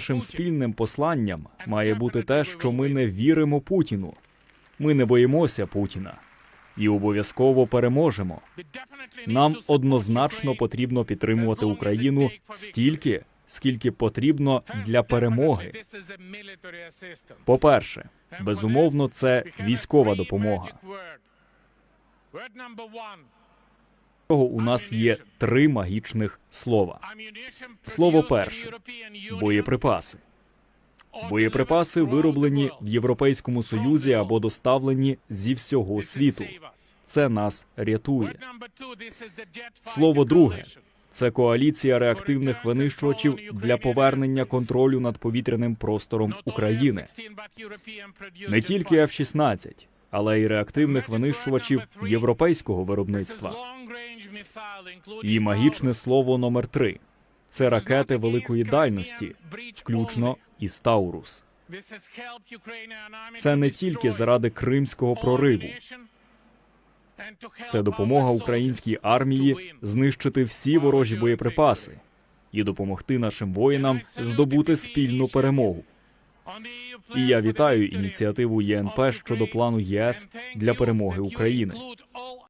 Нашим спільним посланням має бути те, що ми не віримо Путіну. Ми не боїмося Путіна і обов'язково переможемо. Нам однозначно потрібно підтримувати Україну стільки, скільки потрібно для перемоги. По-перше, безумовно, це військова допомога. У нас є три магічних слова: Слово перше боєприпаси. Боєприпаси вироблені в Європейському Союзі або доставлені зі всього світу. Це нас рятує. Слово друге Це коаліція реактивних винищувачів для повернення контролю над повітряним простором України. Не тільки F-16, але й реактивних винищувачів європейського виробництва. І магічне слово номер три це ракети великої дальності, включно із Таурус. Це не тільки заради кримського прориву, це допомога українській армії знищити всі ворожі боєприпаси і допомогти нашим воїнам здобути спільну перемогу. І я вітаю ініціативу ЄНП щодо плану ЄС для перемоги України.